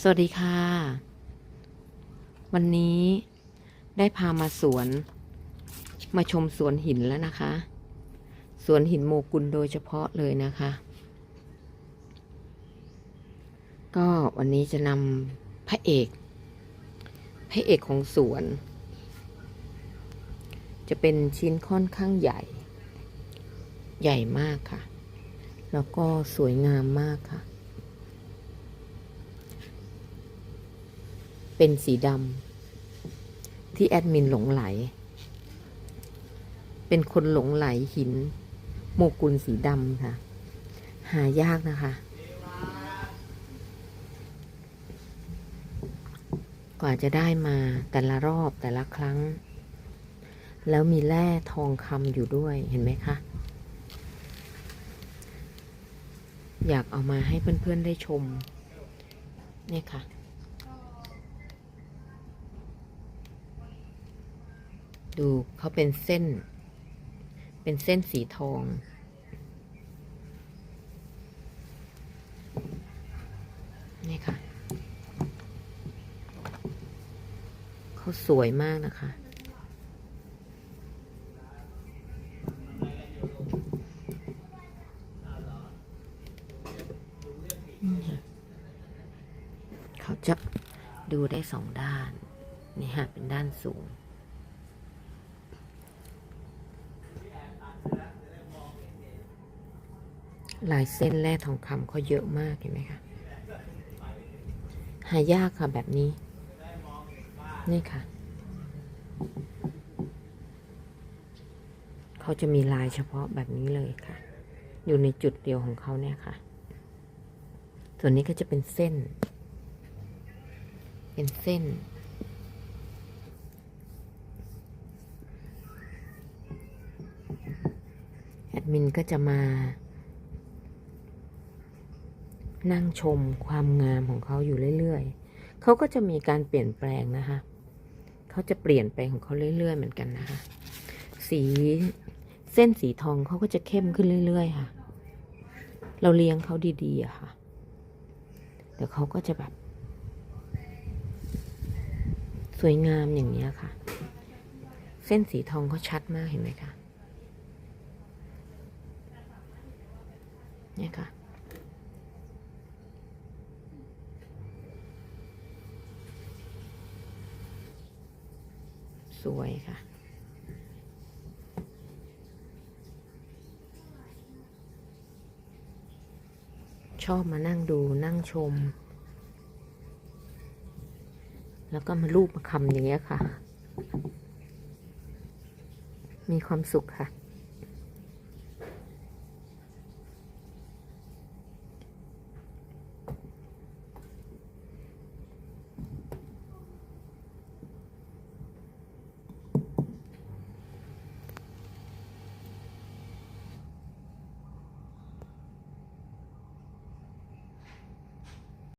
สวัสดีค่ะ วันนี้ได้พามาสวน มาชมสวนหินแล้วนะคะ สวนหินโมกุลโดยเฉพาะเลยนะคะ ก็วันนี้จะนำพระเอกพระเอกของสวน จะเป็นชิ้นค่อนข้างใหญ่ ใหญ่มากค่ะ แล้วก็สวยงามมากค่ะ เป็นสีดำที่แอดมินหลงไหล เป็นคนหลงไหลหิน โมกุลสีดำค่ะ หายากนะคะ กว่าจะได้มาแต่ละรอบแต่ละครั้ง แล้วมีแร่ทองคำอยู่ด้วยเห็นไหมคะ อยากเอามาให้เพื่อนๆได้ชม เนี่ยค่ะ ดูเขาเป็นเส้น เป็นเส้นสีทอง นี่ค่ะ เขาสวยมากนะคะ เขาจะดูได้สองด้าน นี่ฮะเป็นด้านสูง ลายเส้นแร่ทองคำเขาเยอะมากเห็นไหมคะ หายากค่ะแบบนี้ นี่ค่ะ เขาจะมีลายเฉพาะแบบนี้เลยค่ะ อยู่ในจุดเดียวของเขาเนี่ยค่ะ ส่วนนี้ก็จะเป็นเส้น เป็นเส้นแอดมินก็จะมา นั่งชมความงามของเขาอยู่เรื่อยๆ เขาก็จะมีการเปลี่ยนแปลงนะคะ เขาจะเปลี่ยนไปของเขาเรื่อยๆ เหมือนกันนะคะ สีเส้นสีทองเขาก็จะเข้มขึ้นเรื่อย ๆ ค่ะ เราเลี้ยงเขาดีๆอะค่ะ เดี๋ยวเขาก็จะแบบ สวยงามอย่างนี้ค่ะ เส้นสีทองเขาชัดมากเห็นไหมคะเนี่ยค่ะ สวยค่ะ ชอบมานั่งดูนั่งชม แล้วก็มาลูบมาคำอย่างเงี้ยค่ะ มีความสุขค่ะ